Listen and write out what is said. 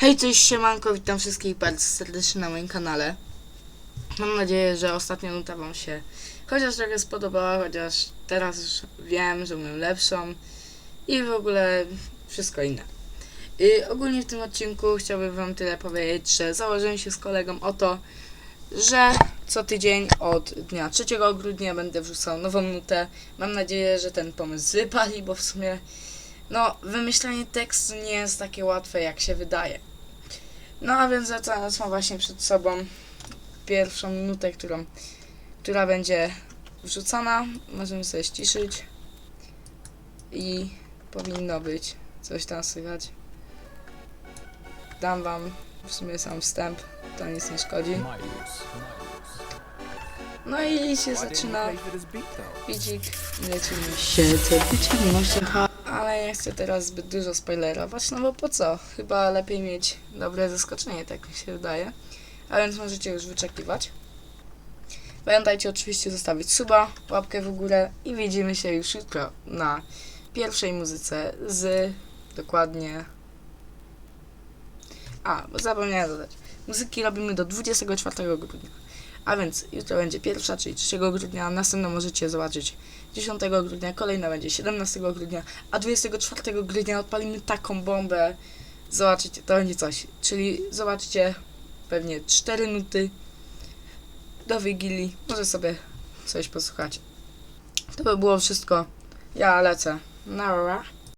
Hej, cześć, siemanko, witam wszystkich bardzo serdecznie na moim kanale. Mam nadzieję, że ostatnia nuta wam się chociaż trochę spodobała, chociaż teraz już wiem, że umiem lepszą i w ogóle wszystko inne. I ogólnie w tym odcinku chciałbym wam tyle powiedzieć, że założyłem się z kolegą o to, że co tydzień od dnia 3 grudnia będę wrzucał nową nutę. Mam nadzieję, że ten pomysł wypali, bo w sumie no, wymyślanie tekstu nie jest takie łatwe, jak się wydaje. No a więc zaczynając mam właśnie przed sobą pierwszą minutę, którą, która będzie wrzucana. Możemy sobie ściszyć i powinno być coś tam słychać. Dam wam w sumie sam wstęp, to nic nie szkodzi. No i się zaczyna i lecimy. Siedzę w ciemności, ale nie chcę teraz zbyt dużo spoilerować, no bo po co? Chyba lepiej mieć dobre zaskoczenie, tak mi się wydaje. A więc możecie już wyczekiwać. Pamiętajcie oczywiście zostawić suba, łapkę w górę i widzimy się już jutro na pierwszej muzyce z dokładnie... A, bo zapomniałem dodać. Muzyki robimy do 24 grudnia. A więc jutro będzie pierwsza, czyli 3 grudnia, następną możecie zobaczyć 10 grudnia, kolejna będzie 17 grudnia, a 24 grudnia odpalimy taką bombę. Zobaczycie, to będzie coś. Czyli zobaczcie pewnie 4 nuty do Wigilii. Może sobie coś posłuchać. To by było wszystko. Ja lecę. Nara.